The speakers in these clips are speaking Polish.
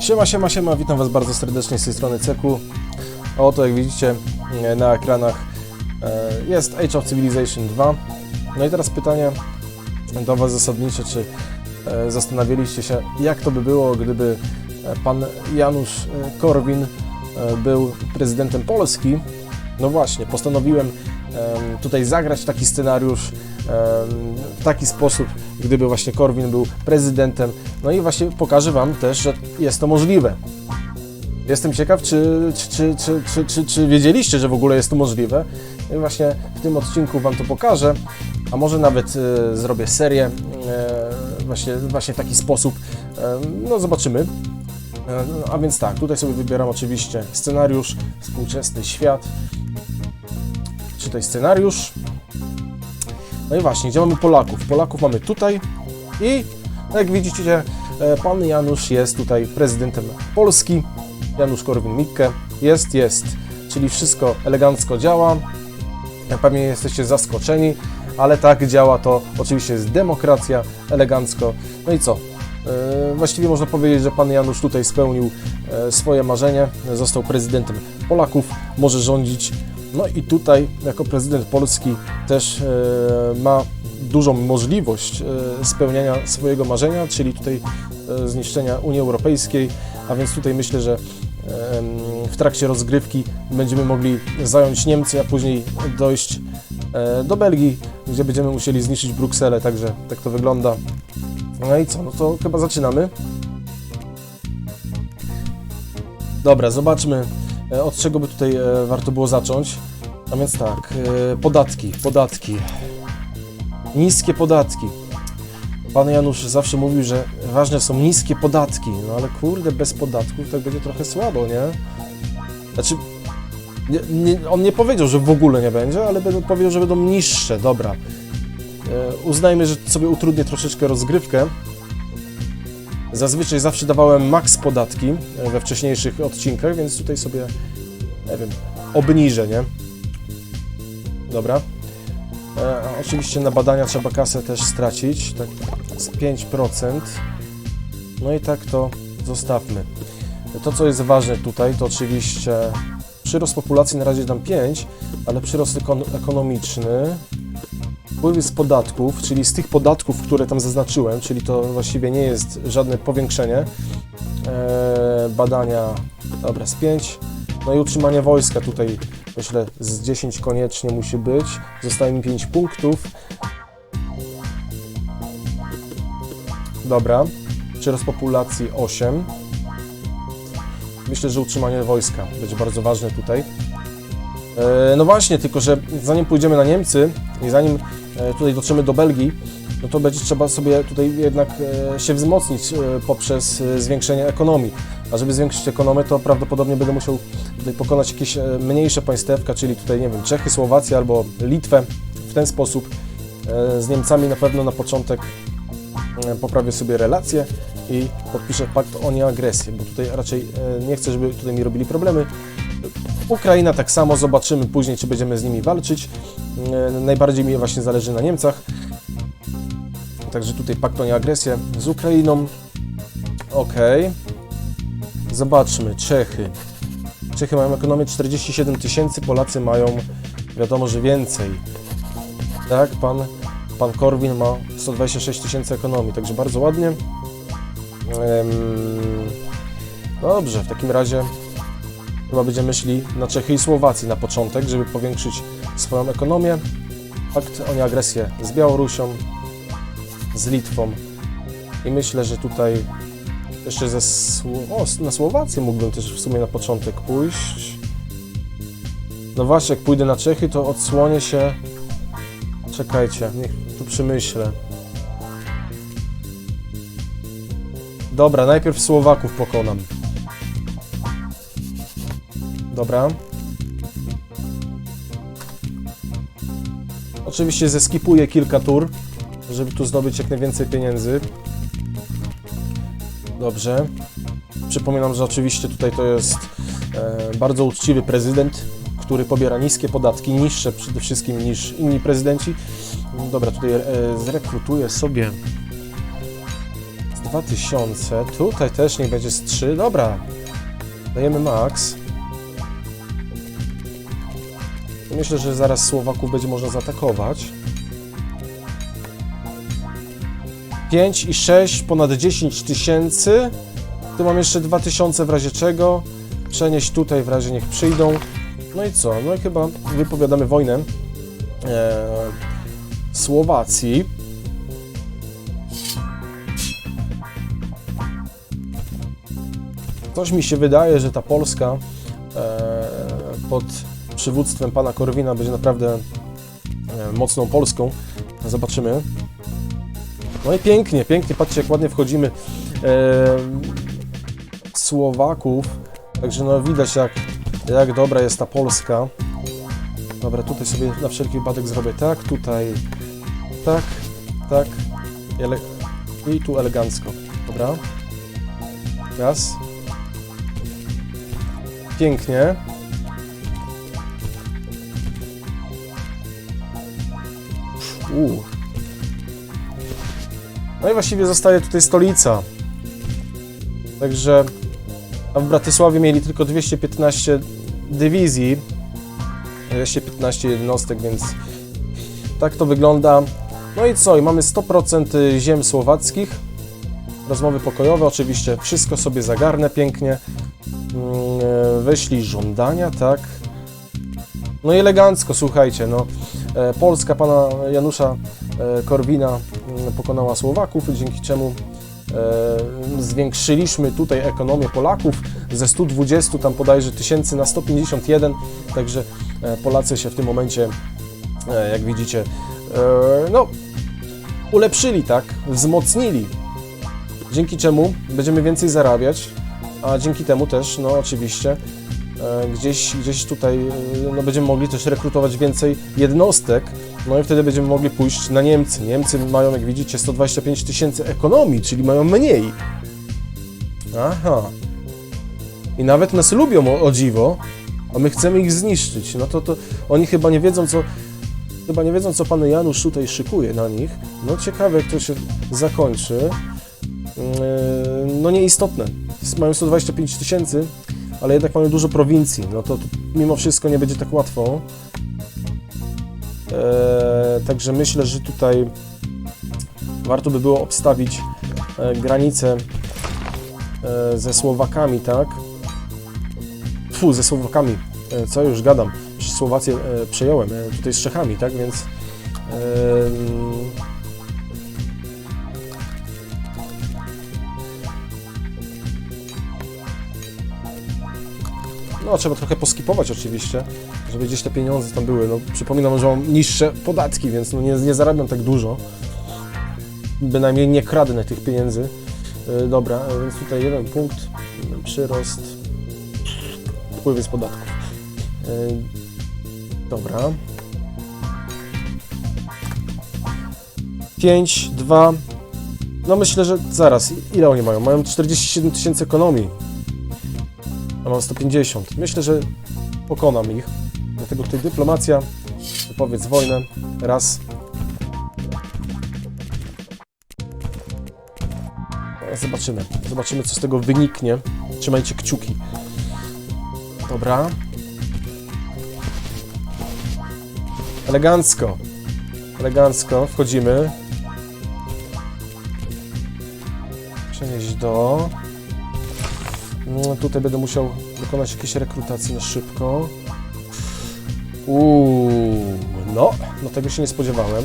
Siema, siema, siema, witam Was bardzo serdecznie z tej strony Ceku. Oto jak widzicie e, na ekranach e, jest Age of Civilization 2. No i teraz pytanie do Was zasadnicze, czy e, zastanawialiście się, jak to by było, gdyby pan Janusz Korwin był prezydentem Polski? No właśnie, postanowiłem em, tutaj zagrać taki scenariusz w taki sposób, gdyby właśnie Korwin był prezydentem. No i właśnie pokażę Wam też, że jest to możliwe. Jestem ciekaw, czy, czy, czy, czy, czy, wiedzieliście, że w ogóle jest to możliwe. No i właśnie w tym odcinku Wam to pokażę, a może nawet e, zrobię serię e, właśnie, właśnie w taki sposób. No zobaczymy. A więc tak, tutaj sobie wybieram oczywiście scenariusz, współczesny świat. Czytaj scenariusz. No i właśnie, gdzie mamy Polaków? Polaków mamy tutaj i no jak widzicie, e, pan Janusz jest tutaj prezydentem Polski. Janusz Korwin-Mikke. Jest, jest. Czyli wszystko elegancko działa. Pewnie jesteście zaskoczeni, ale tak działa to. Oczywiście jest demokracja, elegancko. No i co? E, Właściwie można powiedzieć, że pan Janusz tutaj spełnił e, swoje marzenie. Został prezydentem Polaków, może rządzić. No i tutaj, jako prezydent Polski, też e, ma dużą możliwość e, spełniania swojego marzenia, czyli tutaj e, zniszczenia Unii Europejskiej. A więc tutaj myślę, że w trakcie rozgrywki będziemy mogli zająć Niemcy, a później dojść do Belgii, gdzie będziemy musieli zniszczyć Brukselę, także tak to wygląda. No i co, no to chyba zaczynamy. Dobra, zobaczmy od czego by tutaj e, warto było zacząć. A więc tak, e, podatki, podatki. Niskie podatki. Pan Janusz zawsze mówił, że ważne są niskie podatki, no ale kurde, bez podatków tak będzie trochę słabo, nie? Znaczy, nie, nie, on nie powiedział, że w ogóle nie będzie, ale powiedział, że będą niższe, dobra. E, uznajmy, że sobie utrudnię troszeczkę rozgrywkę. Zazwyczaj zawsze dawałem max podatki e, we wcześniejszych odcinkach, więc tutaj sobie, nie wiem, obniżę, nie? Dobra. E, oczywiście na badania trzeba kasę też stracić, tak z 5%. No i tak to zostawmy. To, co jest ważne tutaj, to oczywiście przyrost populacji na razie dam 5, ale przyrost ekon- ekonomiczny, wpływy z podatków, czyli z tych podatków, które tam zaznaczyłem, czyli to właściwie nie jest żadne powiększenie. E, badania, dobra, z 5. No i utrzymanie wojska tutaj myślę z 10 koniecznie musi być. Zostaje mi 5 punktów. Dobra, przyrost populacji 8. Myślę, że utrzymanie wojska będzie bardzo ważne tutaj. E, no właśnie, tylko że zanim pójdziemy na Niemcy i zanim tutaj dotrzemy do Belgii, no to będzie trzeba sobie tutaj jednak e, się wzmocnić e, poprzez e, zwiększenie ekonomii. A żeby zwiększyć ekonomię, to prawdopodobnie będę musiał tutaj pokonać jakieś e, mniejsze państewka, czyli tutaj, nie wiem, Czechy, Słowację albo Litwę. W ten sposób e, z Niemcami na pewno na początek e, poprawię sobie relacje i podpiszę pakt o nieagresję, bo tutaj raczej e, nie chcę, żeby tutaj mi robili problemy. Ukraina tak samo, zobaczymy później, czy będziemy z nimi walczyć. E, Najbardziej mi właśnie zależy na Niemcach. Także tutaj pakt o nieagresję z Ukrainą. Ok. Zobaczmy, Czechy. Czechy mają ekonomię 47 tysięcy, Polacy mają wiadomo, że więcej. Tak, pan, pan Korwin ma 126 tysięcy ekonomii, także bardzo ładnie. Dobrze, w takim razie chyba będziemy szli na Czechy i Słowację na początek, żeby powiększyć swoją ekonomię. Pakt o nieagresję z Białorusią, z Litwą i myślę, że tutaj jeszcze ze Sło- o, na Słowację mógłbym też w sumie na początek pójść. No właśnie, jak pójdę na Czechy, to odsłonię się. Czekajcie, niech tu przemyślę. Dobra, najpierw Słowaków pokonam. Dobra. Oczywiście zeskipuję kilka tur, żeby tu zdobyć jak najwięcej pieniędzy. Dobrze. Przypominam, że oczywiście tutaj to jest e, bardzo uczciwy prezydent, który pobiera niskie podatki, niższe przede wszystkim niż inni prezydenci. Dobra, tutaj e, zrekrutuję sobie 2000. Tutaj też niech będzie z 3. Dobra. Dajemy max. Myślę, że zaraz Słowaków będzie można zaatakować. 5 i 6, ponad 10 tysięcy. Tu mam jeszcze 2000 w razie czego. Przenieść tutaj w razie niech przyjdą. No i co? No i chyba wypowiadamy wojnę e, Słowacji. Coś mi się wydaje, że ta Polska e, pod przywództwem pana Korwina będzie naprawdę e, mocną Polską. Zobaczymy. No i pięknie, pięknie. Patrzcie, jak ładnie wchodzimy e, Słowaków. Także no widać, jak, jak dobra jest ta Polska. Dobra, tutaj sobie na wszelki wypadek zrobię tak, tutaj tak, tak i, tu elegancko. Dobra. Raz. Pięknie. No i właściwie zostaje tutaj stolica. Także a w Bratysławie mieli tylko 215 dywizji, 215 jednostek, więc tak to wygląda. No i co? I mamy 100% ziem słowackich. Rozmowy pokojowe, oczywiście wszystko sobie zagarnę pięknie. Mm, e, Wyślij żądania, tak. No i elegancko, słuchajcie, no. E, Polska pana Janusza e, Korwina pokonała Słowaków, dzięki czemu e, zwiększyliśmy tutaj ekonomię Polaków. Ze 120 tam bodajże tysięcy na 151, także Polacy się w tym momencie, jak widzicie, no ulepszyli, tak, wzmocnili, dzięki czemu będziemy więcej zarabiać, a dzięki temu też, no oczywiście, gdzieś, gdzieś tutaj e, no, będziemy mogli też rekrutować więcej jednostek, no i wtedy będziemy mogli pójść na Niemcy. Niemcy mają, jak widzicie, 125 tysięcy ekonomii, czyli mają mniej. Aha. I nawet nas lubią o, o dziwo, a my chcemy ich zniszczyć. No to, to oni chyba nie wiedzą, co chyba nie wiedzą, co pan Janusz tutaj szykuje na nich. No ciekawe, jak to się zakończy. Yy, No nieistotne. Mają 125 tysięcy, ale jednak mają dużo prowincji. No to, to mimo wszystko nie będzie tak łatwo. Eee, także myślę, że tutaj warto by było obstawić e, granicę e, ze Słowakami, tak? Fu, ze Słowakami. E, co już gadam? Słowację e, przejąłem e, tutaj z Czechami, tak? Więc em, No, trzeba trochę poskipować oczywiście, żeby gdzieś te pieniądze tam były. No, przypominam, że mam niższe podatki, więc no, nie, nie zarabiam tak dużo. Bynajmniej nie kradnę tych pieniędzy. E, dobra, e, więc tutaj jeden punkt, przyrost, wpływy z podatków. E, dobra. 5, 2. No myślę, że zaraz. Ile oni mają? Mają 47 tysięcy ekonomii. Ja mam 150. Myślę, że pokonam ich. Dlatego tutaj dyplomacja, powiedz wojnę, raz. No, Zobaczymy. Zobaczymy, co z tego wyniknie. Trzymajcie kciuki. Dobra. Elegancko. Elegancko. Wchodzimy. Przenieść do... No, tutaj będę musiał dokonać jakiejś rekrutacji na szybko. Uuu, no, no tego się nie spodziewałem.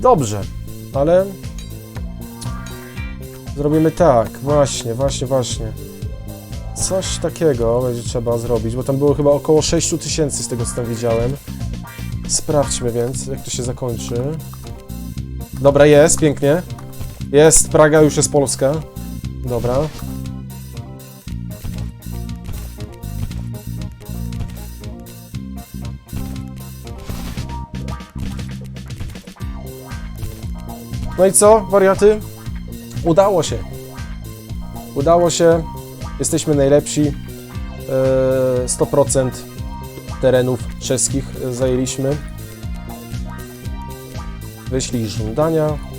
Dobrze, ale zrobimy tak, właśnie, właśnie, właśnie. Coś takiego będzie trzeba zrobić, bo tam było chyba około 6 tysięcy z tego co tam widziałem. Sprawdźmy więc, jak to się zakończy. Dobra, jest, pięknie. Jest, Praga już jest Polska. Dobra. No i co, wariaty? Udało się. Udało się. Jesteśmy najlepsi. Eee, 100% terenów czeskich zajęliśmy. wyślij żądania.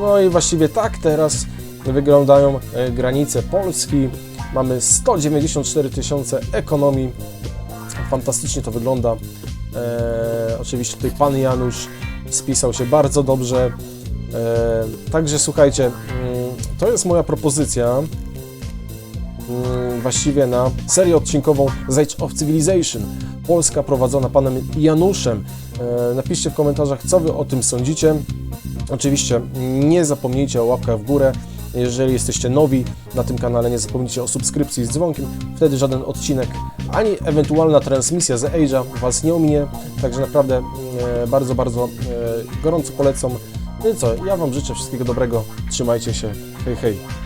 No i właściwie tak teraz wyglądają e, granice Polski. Mamy 194 tysiące ekonomii. Fantastycznie to wygląda. E, oczywiście tutaj pan Janusz spisał się bardzo dobrze. E, także słuchajcie, mm, to jest moja propozycja mm, właściwie na serię odcinkową z Age of Civilization. Polska prowadzona panem Januszem. E, napiszcie w komentarzach, co wy o tym sądzicie. Oczywiście nie zapomnijcie o łapkach w górę. Jeżeli jesteście nowi na tym kanale, nie zapomnijcie o subskrypcji z dzwonkiem. Wtedy żaden odcinek ani ewentualna transmisja z Age'a Was nie ominie. Także naprawdę e, bardzo, bardzo e, gorąco polecam. No i co, ja Wam życzę wszystkiego dobrego. Trzymajcie się. Hej, hej.